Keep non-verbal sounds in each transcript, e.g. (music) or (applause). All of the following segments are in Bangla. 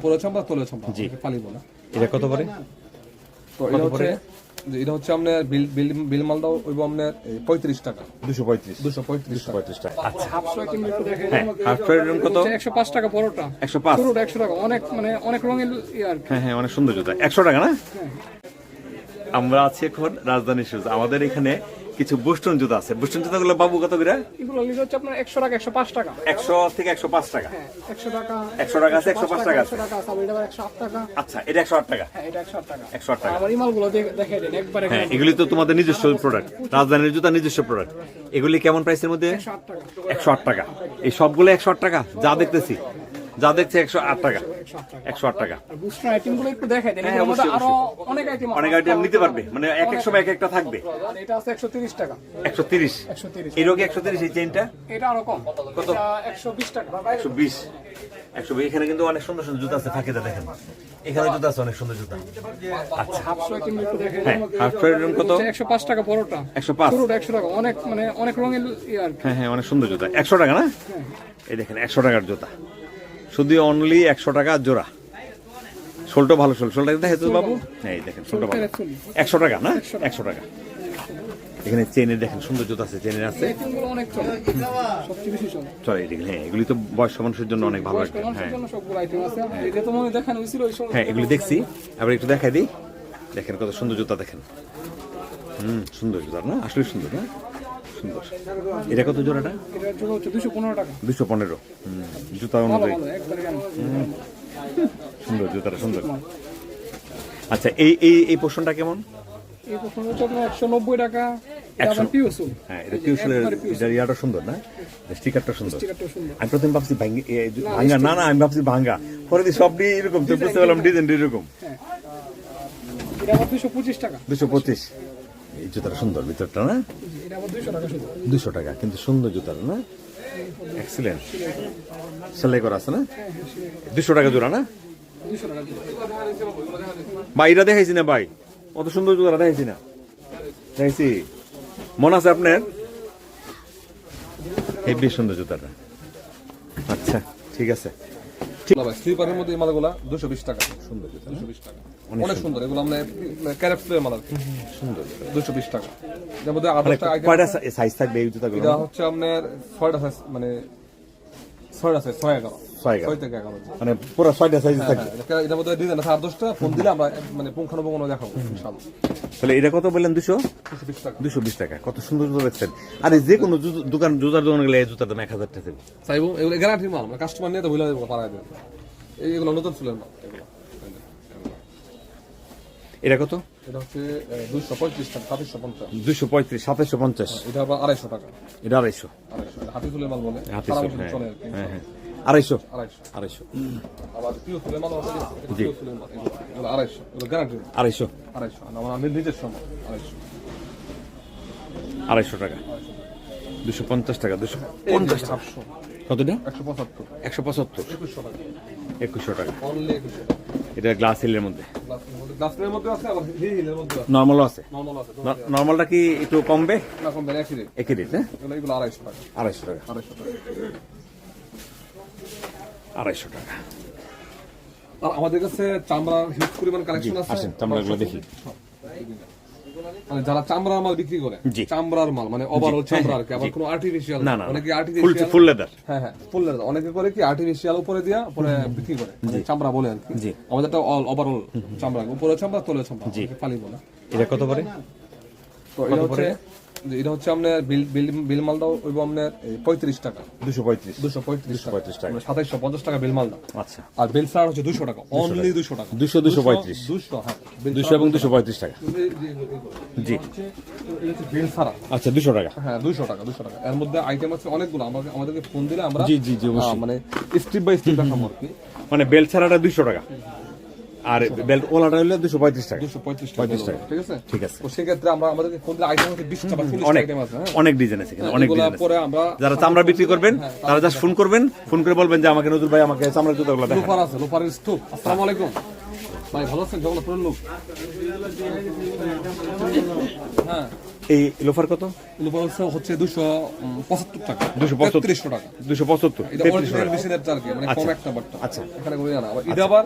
উপরে চামড়া তলে চামড়া জি। অনেকে ফালি বলে। এটা কত করে তো এটা হচ্ছে যে এটা হচ্ছে আপনার বিল বিল বিল মালটা হইব আপনার পঁয়ত্রিশ টাকা। দুশো পঁয়ত্রিশ। দুশো পঁয়ত্রিশ টাকা। পঁয়ত্রিশ টাকা। আচ্ছা দেখে হ্যাঁ হাফ ফ্রাইড রুম কত? একশো পাঁচ টাকা পরোটা। একশো পাঁচ। পুরোটা একশো টাকা। অনেক মানে অনেক রঙের ইয়ে আর হ্যাঁ হ্যাঁ অনেক সুন্দর জুতা। একশো টাকা না? আমরা আছি এখন রাজধানী শুজ আমাদের এখানে কিছু বুস্টন জুতা আছে। বুস্টন জুতাগুলো বাবু কত করে? এগুলো নিলে হচ্ছে আপনার একশো টাকা একশো পাঁচ টাকা। একশো থেকে একশো পাঁচ টাকা। হ্যাঁ একশো টাকা একশো টাকা আছে একশো পাঁচ টাকা আছে। একশো টাকা আছে এটা আবার একশো আট টাকা। আচ্ছা এটা একশো আট টাকা। হ্যাঁ এটা একশো আট টাকা। একশো আট টাকা। আমার ইমালগুলো দেখে দেন একবারে হ্যাঁ এগুলি তো তোমাদের নিজস্ব প্রোডাক্ট রাজধানীর জুতা নিজস্ব প্রোডাক্ট এগুলি কেমন প্রাইসের মধ্যে? একশো আট টাকা। একশো আট টাকা। এই সবগুলো একশো আট টাকা যা দেখতেছি। যা দেখছি একশো আট টাকা। একশো আট টাকা। হ্যাঁ, অনেক আইটেম নিতে পারবে। মানে এক এক সময় এক একটা থাকবে। একশো তিরিশ একশো এই রোগে একশো তিরিশ এই চেনটা এটা একশো বিশ টাকা। একশো বিশ। এখানে কিন্তু অনেক সুন্দর সুন্দর জুতা আছে ফাঁকিতে দেখেন। এখানে জুতা আছে অনেক সুন্দর জুতা। আচ্ছা। হ্যাঁ হাফ কত? একশো পাঁচ টাকা পরোটা। একশো পাঁচ। একশো টাকা। অনেক মানে অনেক রঙের কি। হ্যাঁ হ্যাঁ অনেক সুন্দর জুতা। একশো টাকা না? এই দেখেন একশো টাকার জুতা। শুধু অনলি একশো টাকা জোড়া। শোলটা ভালো শোল। শোলটা দেখে তো বাবু? হ্যাঁ। এই দেখেন শোলটা ভালো। একশো টাকা না? একশো টাকা। এখানে চেনের দেখেন সুন্দর জুতা আছে চেনের আছে। অনেক চলে। এদিকে হ্যাঁ এগুলি তো বয়স্ক মানুষের জন্য অনেক ভালো একটা হ্যাঁ। হয়। দেখানো হ্যাঁ এগুলি দেখছি। আবার একটু দেখাই দিই। দেখেন কত সুন্দর জুতা দেখেন। হুম সুন্দর জুতা না? আসলে সুন্দর না? সুন্দর। এটা কত জোড়াটা? দুশো পনেরো। টাকা দুশো পনেরো জুতা অনুযায়ী সুন্দর জুতাটা সুন্দর। আচ্ছা এই এই এই পোর্শনটা কেমন? এই প্রথম হচ্ছে আপনার একশো নব্বই টাকা। হ্যাঁ এটা ইয়াটা সুন্দর না? স্টিকারটা সুন্দর। স্টিকারটা আমি প্রথম ভাবছি ভাঙ্গি- না না আমি ভাবছি ভাঙ্গা। পরে দিয়ে এরকম তো বুঝতে পারলাম ডিজাইন এরকম। দুশো পঁচিশ টাকা। দুশো পঁচিশ। এই জুতাটা সুন্দর ভিতরটা না? দুশো টাকা কিন্তু সুন্দর জুতাটা না? এক্সিলেন্ট সেলাই করা আছে না? দুশো টাকা জোড়া না? দুশো ভাই এটা দেখাইছি না ভাই। অত সুন্দর জুতাটা দেখাইছি না। দেখাইছি। মনে আছে আপনার? হেভি সুন্দর জুতাটা। আচ্ছা ঠিক আছে। স্লিপারের মধ্যে এই মালগুলা দুশো বিশ টাকা। সুন্দর জুতা দুশো বিশ টাকা। অনেক সুন্দর। এগুলো আমরা ক্যারেট ফ্লের মাল সুন্দর। দুশো বিশ টাকা। যার মধ্যে মানে কয়টা সাইজ থাকবে এই জুতাগুলো এটা হচ্ছে আপনার ছয়টা সাইজ মানে ছয়টা সাইজ মানে পুরো ছয়টা সাইজ থাকবে। হ্যাঁ, এটার মধ্যে ডিজাইন আছে। আট দশটা ফোন দিলে আমরা মানে পুঙ্খানুপুঙ্খ দেখাবো ইনশাল্লাহ তাহলে এটা কত বললেন দুশো? দুশো বিশ টাকা। দুশো বিশ টাকা। কত সুন্দর জুতা দেখছেন আরে যে কোনো দোকান জুতার দোকান গেলে এই জুতার দাম এক হাজার টাকা। চাইব এগুলো গ্যারান্টি মাল। মানে কাস্টমার নিয়ে তো ভুলে পাড়ায় দেবো। এই- এগুলো নতুন মাল। এগুলো এটা কত? এটা হচ্ছে পঁয়ত্রিশ টাকা পঞ্চাশ। পঁয়ত্রিশ সাতাশশো পঞ্চাশ। এটা আবার আড়াইশো টাকা। এটা আড়াইশো। আড়াইশো হাতি ফুলের মাল বলে। হাতি হ্যাঁ চলে হ্যাঁ হ্যাঁ। আড়াইশো? আড়াইশো। আড়াইশো। আবার আড়াইশো গ্যারান্টি আড়াইশো। নিজের সময় আড়াইশো। আড়াইশো টাকা। দুশো পঞ্চাশ টাকা দুশো পঞ্চাশ কতটা? একশো পঁচাত্তর। একশো পঁচাত্তর। একুশশো টাকা। এটা গ্লাস হিলের মধ্যে। গ্লাসের মধ্যে আছে আবার হিল হিলের মধ্যে আছে। নর্মালও আছে? নর্মাল আছে নর্মালটা কি একটু কমবে? না কম বেড়ে একই রেট একই রেট না এগুলো এগুলো আড়াইশো টাকা। আড়াইশো টাকা। আড়াইশো টাকা। আড়াইশো টাকা। আর আমাদের কাছে চামড়ার হিউজ পরিমাণ কালেকশন আছে। চামড়া চামড়াগুলো দেখি। মানে যারা চামড়ার মাল বিক্রি করে চামড়ার মাল মানে ওভারঅল চামড়া আর কি আবার কোনো আর্টিফিশিয়াল না না অনেকে আর্টিফিশিয়াল ফুল লেদার হ্যাঁ হ্যাঁ ফুল leather। অনেকে করে কি আর্টিফিশিয়াল উপরে দিয়া পরে বিক্রি করে মানে চামড়া বলে আর কি। জি। আমাদেরটা অল ওভারঅল চামড়া উপরে চামড়া তলে চামড়া ফালি বলে। এটা কত করে তো এটা হচ্ছে যে এটা হচ্ছে আপনার বিল বিল বিল মালটা হইব আপনার পঁয়ত্রিশ টাকা। দুশো পঁয়ত্রিশ। দুশো পঁয়ত্রিশ টাকা। পঁয়ত্রিশ টাকা। সাতাইশশো পঞ্চাশ টাকা বিল মালটা আচ্ছা। আর বিল ফ্লার হচ্ছে দুশো টাকা অনলি দুশো টাকা। দুশো দুশো পঁয়ত্রিশ। দুশো হ্যাঁ। দুশো এবং দুশো পঁয়ত্রিশ টাকা। জি। বিল ছাড়া। আচ্ছা দুশো টাকা। হ্যাঁ দুশো টাকা দুশো টাকা। এর মধ্যে আইটেম আছে অনেকগুলো। আমাকে আমাদেরকে ফোন দিলে আমরা জি, জি, জি, মানে স্টেপ বাই স্টেপ দেখাবো আর কি। মানে বেল্ট ছাড়াটা দুশো টাকা। আর বেল্ট ওলাটা হলে দুশো পঁয়ত্রিশ টাকা। দুশো পঁয়ত্রিশ টাকা। ঠিক আছে? ঠিক আছে। সেক্ষেত্রে আমরা আমাদেরকে ফোন দিলে আইটেম হচ্ছে বিশটা বা তিরিশটা অনেক আছে হ্যাঁ? অনেক ডিজাইন আছে অনেক ডিজাইন পরে আমরা যারা চামড়া বিক্রি করবেন তারা জাস্ট ফোন করবেন ফোন করে বলবেন যে আমাকে নজরুল ভাই আমাকে চামড়ার জুতাগুলো দেখান। লোফার আছে লোফারের স্টুপ আসসালামু আলাইকুম। ভাই ভালো আছেন? জগন্নাথপুরের লোক? হ্যাঁ। এই লোফার কত? লুপার হচ্ছে হচ্ছে দুশো পঁচাত্তর টাকা। দুশো পঁচাত্তর। তেত্রিশশো টাকা। দুশো পঁচাত্তর এটা অরিজিনাল মেশিনের চার্জ মানে কম আচ্ছা। একটা বাট্টা আচ্ছা। এখানে জানা আবার আবার?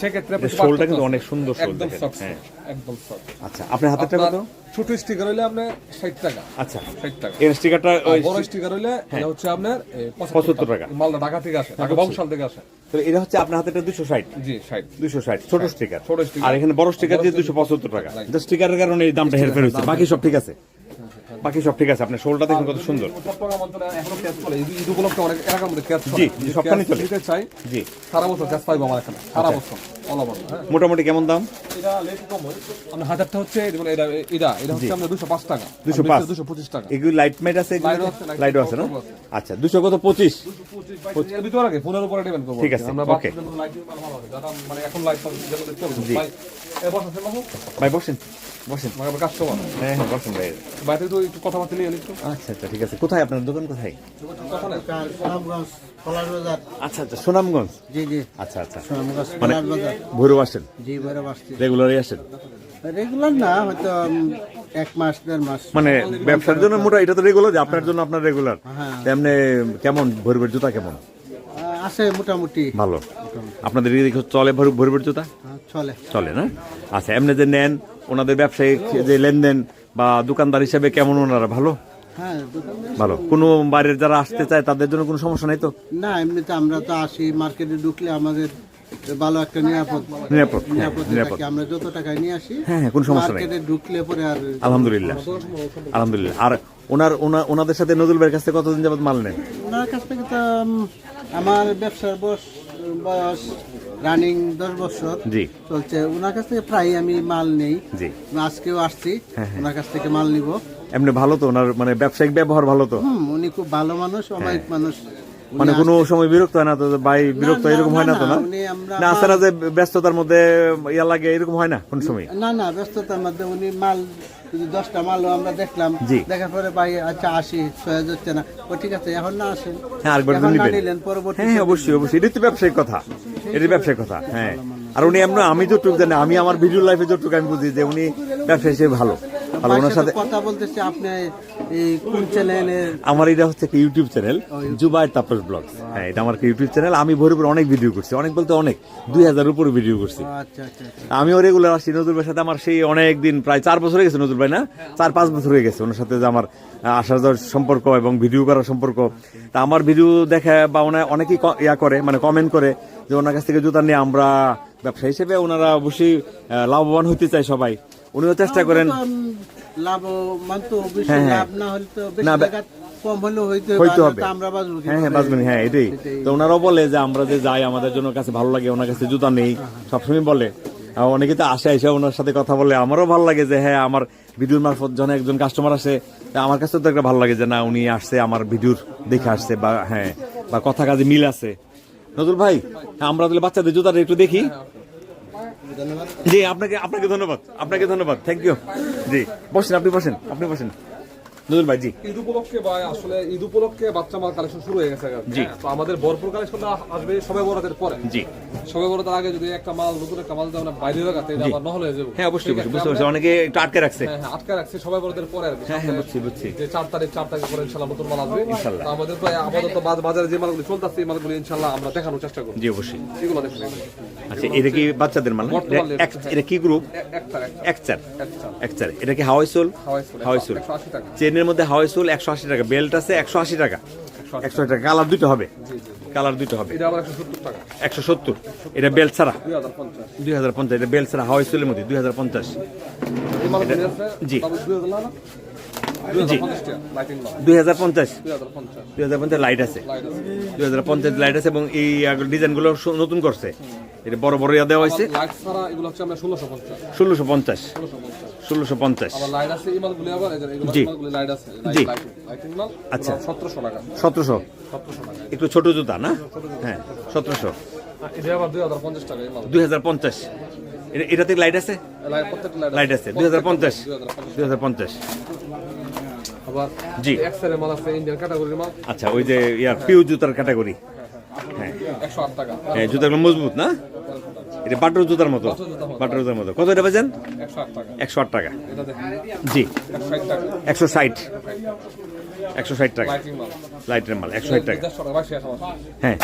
সেক্ষেত্রে শোলটা কিন্তু অনেক সুন্দর শোল একদম সফট হ্যাঁ। একদম সফট আচ্ছা আপনার হাতেরটা কত? ছোট স্টিকার হইলে আপনার ষাট টাকা। আচ্ছা ষাট টাকা। এর স্টিকারটা বড় স্টিকার হইলে এটা হচ্ছে আপনার এ, 75 টাকা। মালদা ঢাকা থেকে আসে ঢাকা বংশাল থেকে আসে। তো এটা হচ্ছে আপনার হাতেরটা দুশো ষাট। জি ষাট। দুশো ষাট ছোট স্টিকার ছোট। আর এখানে বড় স্টিকার দিয়ে দুশো পঁচাত্তর টাকা। স্টিকারের কারণে এই দামটা হেরফের বাকি সব ঠিক আছে? বাকি সব ঠিক আছে আপনার শোলটা দেখুন কত সুন্দর। চট্টগ্রাম অঞ্চলে এখনও ক্যাচ চলে ঈদ- ঈদ উপলক্ষে অনেক এলাকার মধ্যে ক্যাচ চলে জি, জি, যদি চলে। নিতে চাই জি। সারা বছর ক্যাচ পাইবো আমার এখানে সারা বছর অল ওভার হ্যাঁ। মোটামুটি কেমন দাম? এটা লেট কম হয়। হাজারটা হচ্ছে এটা এটা এটা হচ্ছে আপনার দুশো টাকা। 205 দুশো পঁচিশ টাকা। এগুলো লাইট মেট আছে Light আছে, light লাইটও আছে না? আচ্ছা দুশো কত পঁচিশ? এর ভিতরে আগে ফোনের উপরে ডিপেন্ড করব। ঠিক আছে, আমরা মানে এখন লাইট বসেন ভাই বসেন। বসেন। মানে আমার কাস্টমার হ্যাঁ। হ্যাঁ বসেন ভাই বাইরে তো একটু কথাবার্তা নিয়ে একটু আচ্ছা আচ্ছা ঠিক আছে। কোথায় আপনার দোকান কোথায়? আচ্ছা আচ্ছা সুনামগঞ্জ? জি জি। আচ্ছা আচ্ছা। সুনামগঞ্জ মানে ভৈরব আসেন? জি বৈরব আসছি। রেগুলারই আসেন? রেগুলার না হয়তো এক মাস দেড় মাস। মানে ব্যবসার জন্য মোটা এটা তো রেগুলার আপনার জন্য আপনার রেগুলার এমনি কেমন ভৈরবের জুতা কেমন? আছে মোটামুটি। ভালো। আপনাদের এদিকে চলে ভৈরব- ভৈরবের জুতা? হ্যাঁ, চলে। চলে না? আচ্ছা এমনি যে নেন ওনাদের ব্যবসায়িক যে লেনদেন বা দোকানদার হিসেবে কেমন ওনারা ভালো? হ্যাঁ ভালো। কোনো বাইরের যারা আসতে চায় তাদের জন্য কোনো সমস্যা নাই তো? না এমনিতে আমরা তো আসি মার্কেটে ঢুকলে আমাদের ভালো একটা নিরাপদ নিরাপদ হ্যাঁ, নিরাপদ আমরা যত টাকায় নিয়ে আসি হ্যাঁ হ্যাঁ কোনো সমস্যা নাই। ঢুকলে পরে আর আলহামদুলিল্লাহ। আলহামদুলিল্লাহ। আর ওনার ওনা- ওনাদের সাথে নজরুল ভাইয়ের কাছ থেকে কতদিন যাবত মাল নেন? ওনার কাছ থেকে তো আমার ব্যবসার বয়স বয়স রানিং দশ বছর জি। চলছে। ওনার কাছ থেকে প্রায় আমি মাল নেই। জি। আজকেও আসছি। হ্যাঁ, ওনার কাছ থেকে মাল নিব। এমনি ভালো তো ওনার মানে ব্যবসায়িক ব্যবহার ভালো তো? হুম উনি খুব ভালো মানুষ অমায়িক মানুষ। মানে কোনো সময় বিরক্ত হয় না তো? ভাই বিরক্ত এরকম হয় না তো না? না যে ব্যস্ততার মধ্যে ইয়া লাগে এরকম হয় না কোন সময়? না না ব্যস্ততার মধ্যে উনি মাল যদি দশটা মালও আমরা দেখলাম। জি। দেখার পরে ভাই আচ্ছা আসি সহজ হচ্ছে না। ও ঠিক আছে এখন না আসেন। হ্যাঁ আরেকবার এখন নিলেন পরবর্তী হ্যাঁ হ্যাঁ, অবশ্যই অবশ্যই। তো ব্যবসায়িক কথা। ব্যবসায়িক কথা হ্যাঁ। আর উনি এমন আমি যতটুকু জানি আমি আমার ভিডিও লাইফে যতটুকু আমি বুঝি যে উনি ব্যবসা হিসেবে ভালো। ভালো ওনার সাথে কথা বলতেছি আপনি এই কোন চ্যানেলের আমার এটা হচ্ছে কি ইউটিউব চ্যানেল জুবাই তাপস ব্লগ হ্যাঁ এটা আমার ইউটিউব চ্যানেল আমি ভরিপুর অনেক ভিডিও করছি অনেক বলতে অনেক দুই হাজার উপরে ভিডিও করছি। আচ্ছা আচ্ছা আচ্ছা। আমিও রেগুলার আসি নজরুল ভাইয়ের সাথে আমার সেই অনেক দিন প্রায় চার বছর হয়ে গেছে নজরুল ভাই না? চার পাঁচ বছর হয়ে গেছে ওনার সাথে যে আমার আসা যাওয়ার সম্পর্ক এবং ভিডিও করার সম্পর্ক। তা আমার ভিডিও দেখে বা ওনা- অনেকেই ইয়া করে মানে কমেন্ট করে যে ওনার কাছ থেকে জুতা নিয়ে আমরা ব্যবসা হিসেবে ওনারা অবশ্যই লাভবান হইতে চায় সবাই। উনিও চেষ্টা করেন। তো, ওনারাও বলে যে আমরা যে যাই আমাদের জন্য কাছে ভালো লাগে ওনার কাছে জুতা নেই সবসময় বলে। অনেকে তো আসে এসে ওনার সাথে কথা বলে। আমারও ভালো লাগে যে হ্যাঁ আমার ভিডিওর মারফত যখন একজন কাস্টমার আসে আমার কাছে তো একটা ভালো লাগে যে না উনি আসছে আমার ভিডিওর দেখে আসছে বা হ্যাঁ বা কথা কাজে মিল আছে। নজরুল ভাই আমরা তাহলে বাচ্চাদের জুতাটা একটু দেখি। জি আপনাকে আপনাকে ধন্যবাদ আপনাকে ধন্যবাদ থ্যাংক ইউ জি বসেন আপনি বসেন আপনি বসেন। নজরুল ভাই জি। ঈদ উপলক্ষে ভাই আসলে ঈদ উপলক্ষে বাচ্চা মাল কালেকশন শুরু হয়ে গেছে জি। তো আমাদের ভরপুর কালেকশন আসবে সবাই বরাতের পরে। জি। সবাই বরাতের আগে যদি একটা মাল নতুন একটা মাল যদি বাইরে রাখাতে এটা আবার নহলে হয়ে যাবে। হ্যাঁ অবশ্যই ঠিক আছে, অবশ্যই বুঝতে পারছি অনেকে একটু আটকে রাখছে। হ্যাঁ হ্যাঁ রাখছে সবাই বরাতের পরে আর কি। হ্যাঁ হ্যাঁ বুঝছি বুঝছি। যে চার তারিখ চার তারিখ করে ইনশাল্লাহ নতুন মাল আসবে। ইনশাল্লাহ। আমাদের তো আপাতত বাজারে যে মালগুলি চলতেছে এই মালগুলি ইনশাল্লাহ আমরা দেখানোর চেষ্টা করব। জি অবশ্যই। এগুলো দেখুন আচ্ছা এটা কি বাচ্চাদের মাল এটা কি গ্রুপ একচার একচার এটা কি হাওয়াই সোল? হাওয়াই সোল হাওয়াই চেনের মধ্যে হাওয়াই সোল একশো আশি টাকা বেল্ট আছে একশো আশি টাকা। একশো টাকা কালার দুটো হবে। কালার দুটো হবে। একশো সত্তর এটা বেল্ট ছাড়া। দুই হাজার পঞ্চাশ। এটা বেল্ট ছাড়া হাওয়াই সোলের মধ্যে দুই হাজার পঞ্চাশ। আছে জি। দুই হাজার পঞ্চাশ দুই হাজার পঞ্চাশ। লাইট আছে। দুই হাজার পঞ্চাশ লাইট আছে এবং এই ডিজাইনগুলো নতুন করছে। এটা বড় বড় ইয়া দেওয়া হয়েছে। ষোলোশো পঞ্চাশ। ষোলোশো পঞ্চাশ। জি। জি। আচ্ছা। সতেরোশো টাকা। সতেরোশো? সতেরোশো একটু ছোট জুতা না? হ্যাঁ সতেরোশো। দুই হাজার পঞ্চাশ এটাতে লাইট আছে? লাইট আছে। দুই হাজার পঞ্চাশ। দুই হাজার পঞ্চাশ। জি। আচ্ছা ওই যে ইয়ার পিউ জুতার ক্যাটাগরি হ্যাঁ আট টাকা। হ্যাঁ জুতাগুলো মজবুত না? এটা বাটর জুতার মতো। বাটুর জুতার মতো। কত এটা বাজেন একশো আট টাকা। জি। একশো ষাট। একশো ষাট টাকা। লাইটের মাল। একশো ষাট টাকা। হ্যাঁ।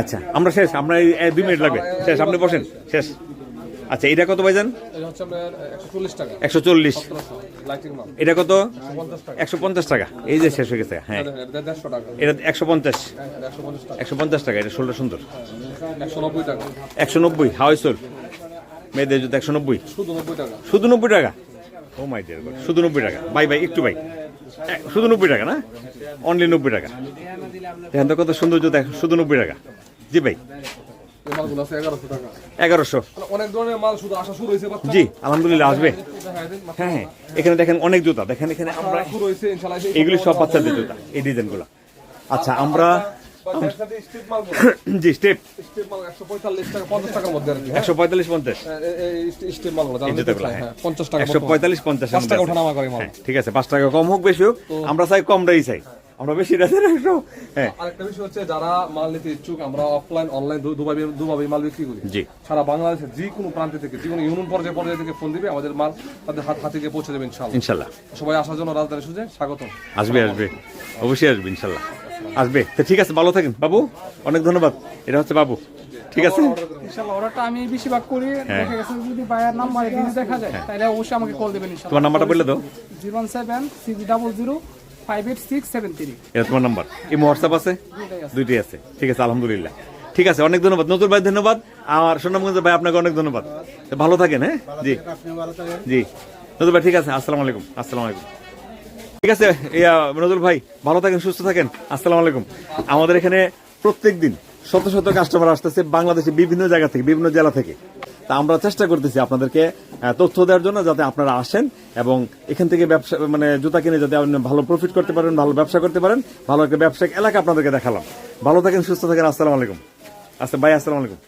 আচ্ছা আমরা শেষ আমরা দুই মিনিট লাগবে। শেষ আপনি বসেন। শেষ। আচ্ছা এটা কত ভাইজান? এটা একশো চল্লিশ এটা কত? একশো পঞ্চাশ টাকা। এই যে শেষ হয়ে গেছে হ্যাঁ। এটা একশো পঞ্চাশ। একশো পঞ্চাশ টাকা। একশো পঞ্চাশ টাকা এটা ষোলটা সুন্দর। একশো নব্বই হাওয়াই সোল মেয়েদের জুতো একশো নব্বই। শুধু নব্বই টাকা। ও মাই ডিয়ার গড শুধু নব্বই টাকা। বাই বাই একটু বাই শুধু নব্বই টাকা না? অনলি নব্বই টাকা। দেখেন তো কত সুন্দর জুতো শুধু নব্বই টাকা। জি ভাই। এগারোশো টাকা। এগারোশো। মানে অনেক ধরনের মাল শুধু আসা শুরু হয়েছে জি আলহামদুলিল্লাহ আসবে। দেখায় দিন, মাত্র হ্যাঁ হ্যাঁ। এখানে দেখেন অনেক জুতা। দেখেন এখানে আমরা শুরু হয়েছে ইনশাল্লাহ এই- এগুলি সব বাচ্চাদের জুতা এই ডিজাইনগুলো। আচ্ছা আমরা বা এর সাথে স্ট্রিট মালগুলো (coughs) জি স্টেপ। একশো পঁয়তাল্লিশ পঞ্চাশ একশো পঁয়তাল্লিশ ঠিক আছে পাঁচ টাকা কম হোক বেশি হোক আমরা চাই কম কমটাই চাই। আমরা বেশি রেসের একটু। হ্যাঁ। আরেকটা বিষয় হচ্ছে যারা মাল নিতে ইচ্ছুক আমরা অফলাইন অনলাইন দুভাবে দুভাবে মাল বিক্রি করি। জি। সারা বাংলাদেশে যে কোনো প্রান্ত থেকে যে কোনো ইউনিয়ন পর্যায়ে পর্যায়ে থেকে ফোন দিবে আমাদের মাল তাদের হাত হাতে গিয়ে পৌঁছে দেবে ইনশাআল্লাহ। ইনশাল্লাহ সবাই আসার জন্য রাজধানী সুজে স্বাগত আসবে আসবে। অবশ্যই আসবে ইনশাআল্লাহ। আসবে। তো ঠিক আছে ভালো থাকেন। বাবু অনেক ধন্যবাদ। এটা হচ্ছে বাবু। ঠিক আছে? ইনশাল্লাহ অর্ডারটা আমি বেশিরভাগ করি। হ্যাঁ। দেখা গেছে যদি বায়ার নাম্বার এখানে হ্যাঁ। দেখা যায় হ্যাঁ। তাহলে অবশ্যই আমাকে কল দিবেন ইনশাআল্লাহ। তোমার নাম্বারটা বলে দাও। 0176000 এটা তোমার নাম্বার। এই হোয়াটসঅ্যাপ আছে? দুইটাই আছে। ঠিক আছে আলহামদুলিল্লাহ। ঠিক আছে অনেক ধন্যবাদ। নতুন ভাই ধন্যবাদ। আর সোনামগঞ্জের ভাই আপনাকে অনেক ধন্যবাদ। ভালো থাকেন হ্যাঁ? জি। আপনি ভালো থাকেন। জি। নতুন ভাই ঠিক আছে আসসালামু আলাইকুম আসসালামু আলাইকুম। ঠিক আছে ইয়া নজরুল ভাই ভালো থাকেন সুস্থ থাকেন। আসসালামু আলাইকুম। আমাদের এখানে প্রত্যেক দিন শত শত কাস্টমার আসতেছে বাংলাদেশে বিভিন্ন জায়গা থেকে, বিভিন্ন জেলা থেকে। তা আমরা চেষ্টা করতেছি আপনাদেরকে তথ্য দেওয়ার জন্য যাতে আপনারা আসেন এবং এখান থেকে ব্যবসা মানে জুতা কিনে যাতে আপনি ভালো প্রফিট করতে পারেন, ভালো ব্যবসা করতে পারেন, ভালো একটা ব্যবসায়িক এলাকা আপনাদেরকে দেখালাম। ভালো থাকেন, সুস্থ থাকেন, আসসালামু আলাইকুম। আচ্ছা ভাই, আসসালামু আলাইকুম।